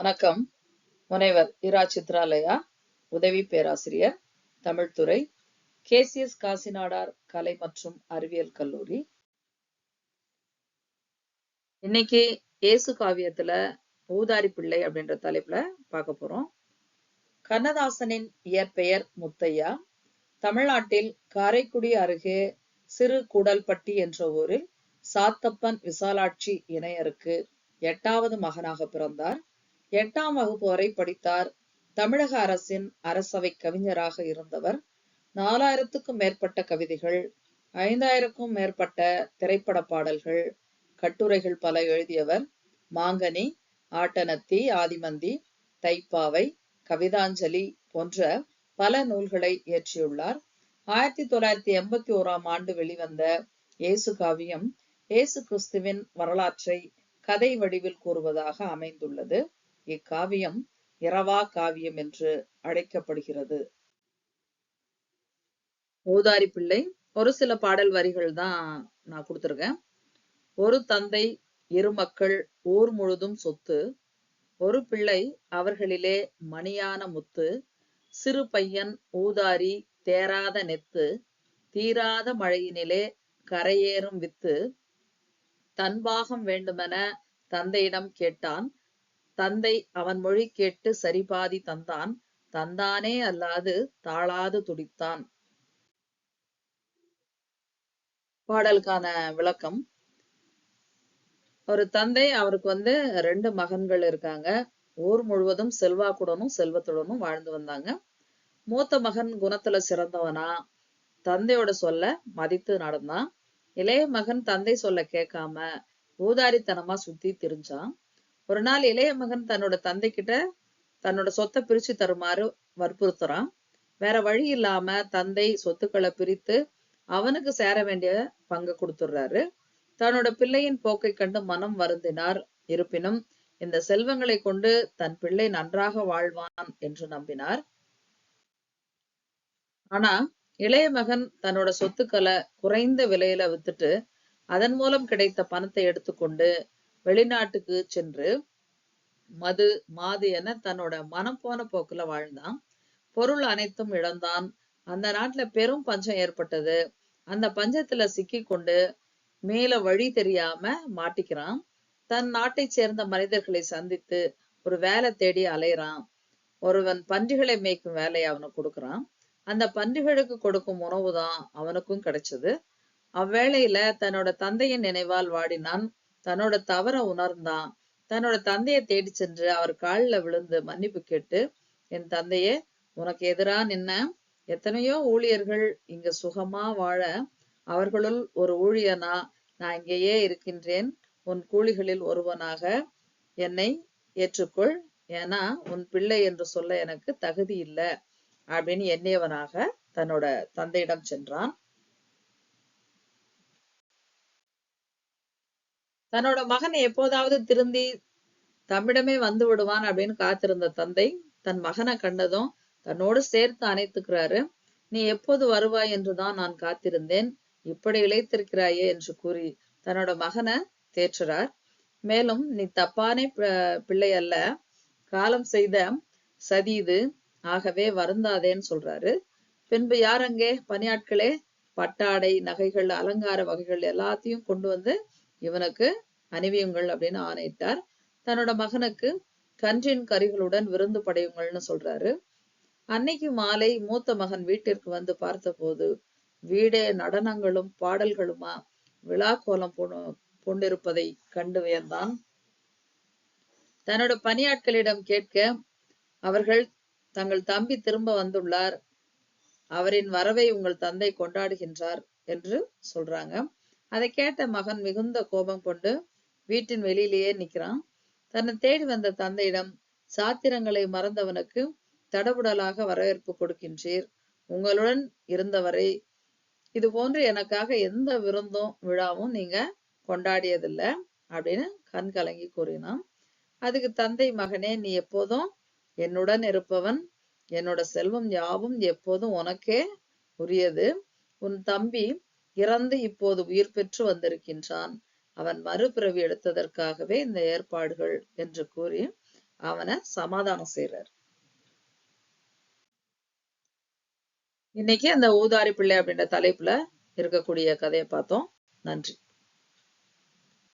வணக்கம். முனைவர் இரா சித்ராலயா உதவி பேராசிரியர் தமிழ்துறை கேசிஎஸ் காசிநாடார் கலை மற்றும் அறிவியல் கல்லூரி. இன்னைக்கு இயேசு காவியத்துல ஊதாரி பிள்ளை அப்படின்ற தலைப்புல பார்க்க போறோம். கண்ணதாசனின் இயற்பெயர் முத்தையா. தமிழ்நாட்டில் காரைக்குடி அருகே சிறு கூடல்பட்டி என்ற ஊரில் சாத்தப்பன் விசாலாட்சி இணையருக்கு எட்டாவது மகனாக பிறந்தார். எட்டாம் வகுப்பு வரை படித்தார். தமிழக அரசின் அரசவை கவிஞராக இருந்தவர். நாலாயிரத்துக்கும் மேற்பட்ட கவிதைகள் ஐந்தாயிரக்கும் மேற்பட்ட திரைப்பட பாடல்கள் கட்டுரைகள் பல எழுதியவர். மாங்கனி ஆட்டனத்தி ஆதிமந்தி தைப்பாவை கவிதாஞ்சலி போன்ற பல நூல்களை இயற்றியுள்ளார். ஆயிரத்தி தொள்ளாயிரத்தி எண்பத்தி ஓராம் ஆண்டு வெளிவந்த இயேசு காவியம் இயேசு கிறிஸ்துவின் வரலாற்றை கதை வடிவில் கூறுவதாக அமைந்துள்ளது. இக்காவியம் இரவா காவியம் என்று அழைக்கப்படுகிறது. ஊதாரி பிள்ளை ஒரு சில பாடல் வரிகள் தான் நான் கொடுத்துருக்கேன். ஒரு தந்தை இரு மக்கள் ஊர் முழுதும் சொத்து. ஒரு பிள்ளை அவர்களிலே மணியான முத்து. சிறு பையன் ஊதாரி தேராத நெத்து. தீராத மழையினிலே கரையேறும் வித்து. தன்பாகம் வேண்டுமென தந்தையிடம் கேட்டான். தந்தை அவன் மொழி கேட்டு சரிபாதி தந்தான். தந்தானே அல்லாது தாழாது துடித்தான். பாடலுக்கான விளக்கம். ஒரு தந்தை அவருக்கு வந்து ரெண்டு மகன்கள் இருக்காங்க. ஊர் முழுவதும் செல்வாக்குடனும் செல்வத்துடனும் வாழ்ந்து வந்தாங்க. மூத்த மகன் குணத்துல சிறந்தவனா? தந்தையோட சொல்ல மதித்து நடந்தான். இளைய மகன் தந்தை சொல்ல கேட்காம ஊதாரித்தனமா சுத்தி திரிஞ்சான். ஒரு நாள் இளைய மகன் தன்னோட தந்தை கிட்ட தன்னோட சொத்தை பிரிச்சு தருமாறு வற்புறுத்துறான். வேற வழி இல்லாம தந்தை சொத்துக்களை பிரித்து அவனுக்கு சேர வேண்டிய பங்கு கொடுத்துடுறாரு. தன்னோட பிள்ளையின் போக்கை கண்டு மனம் வருந்தினார். இருப்பினும் இந்த செல்வங்களை கொண்டு தன் பிள்ளை நன்றாக வாழ்வான் என்று நம்பினார். ஆனா இளைய மகன் தன்னோட சொத்துக்களை குறைந்த விலையில வித்துட்டு அதன் மூலம் கிடைத்த பணத்தை எடுத்துக்கொண்டு வெளிநாட்டுக்கு சென்று மது மாது என தன்னோட மனம் போன போக்குல வாழ்ந்தான். பொருள் அனைத்தும் இழந்தான். அந்த நாட்டுல பெரும் பஞ்சம் ஏற்பட்டது. அந்த பஞ்சத்துல சிக்கி கொண்டு மேல வழி தெரியாம மாட்டிக்கிறான். தன் நாட்டை சேர்ந்த மனிதர்களை சந்தித்து ஒரு வேலை தேடி அலையிறான். ஒருவன் பன்றிகளை மேய்க்கும் வேலையை அவனுக்கு கொடுக்குறான். அந்த பன்றிகளுக்கு கொடுக்கும் உணவு தான் அவனுக்கும் கிடைச்சது. அவ்வேளையில தன்னோட தந்தையின் நினைவால் வாடினான். தன்னோட தவற உணர்ந்தான். தன்னோட தந்தையை தேடி சென்று அவர் காலில் விழுந்து மன்னிப்பு கேட்டு என் தந்தையே உனக்கு எதிரா நின்ன எத்தனையோ ஊழியர்கள் இங்க சுகமா வாழ அவர்களுள் ஒரு ஊழியனா நான் இங்கேயே இருக்கின்றேன். உன் கூலிகளில் ஒருவனாக என்னை ஏற்றுக்கொள். ஏன்னா உன் பிள்ளை என்று சொல்ல எனக்கு தகுதி இல்லை. அப்படின்னு எண்ணியவனாக தன்னோட தந்தையிடம் சென்றான். தன்னோட மகன் எப்போதாவது திருந்தி தம்மிடமே வந்து விடுவான் அப்படின்னு காத்திருந்த தந்தை தன் மகனை கண்டதும் தன்னோடு சேர்த்து அணைத்துக்கிறாரு. நீ எப்போது வருவாய் என்றுதான் நான் காத்திருந்தேன். இப்படி இழைத்திருக்கிறாயே என்று கூறி தன்னோட மகனை தேற்றுறார். மேலும் நீ தப்பானே பிள்ளை அல்ல. காலம் செய்த சதி இது. ஆகவே வருந்தாதேன்னு சொல்றாரு. பின்பு யார் அங்கே? பணியாட்களே. பட்டாடை நகைகள் அலங்கார வகைகள் எல்லாத்தையும் கொண்டு வந்து இவனுக்கு அணிவியுங்கள் அப்படின்னு ஆணையிட்டார். தன்னோட மகனுக்கு கன்றின் கறிகளுடன் விருந்து படையுங்கள்னு சொல்றாரு. அன்னைக்கு மாலை மூத்த மகன் வீட்டிற்கு வந்து பார்த்தபோது வீடே நடனங்களும் பாடல்களுமா? விழா கோலம் கொண்டிருப்பதை கண்டு வியந்தான். தன்னோட பணியாட்களிடம் கேட்க அவர்கள் தங்கள் தம்பி திரும்ப வந்துள்ளார். அவரின் வரவை உங்கள் தந்தை கொண்டாடுகின்றார் என்று சொல்றாங்க. அதை கேட்ட மகன் மிகுந்த கோபம் கொண்டு வீட்டின் வெளியிலேயே நிக்கிறான் தன்னை தேடி வந்த தந்தையிடம் சாத்திரங்களை மறந்தவனுக்கு தடபுடலாக வரவேற்பு கொடுக்கின்றீர். உங்களுடன் இருந்தவரை இது போன்று எனக்காக எந்த விருந்தும் விழாவும் நீங்க கொண்டாடியதில்லை அப்படின்னு கண் கலங்கி கூறினான். அதுக்கு தந்தை மகனே நீ எப்போதும் என்னுடன் இருப்பவன். என்னோட செல்வம் யாவும் எப்போதும் உனக்கே உரியது. உன் தம்பி இறந்து இப்போது உயிர் பெற்று வந்திருக்கின்றான். அவன் மறுபிறவி எடுத்ததற்காகவே இந்த ஏற்பாடுகள் என்று கூறி அவனை சமாதானம் செய்யறாரு இன்னைக்கு அந்த ஊதாரி பிள்ளை அப்படின்ற தலைப்புல இருக்கக்கூடிய கதையை பார்த்தோம். நன்றி.